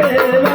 దేవా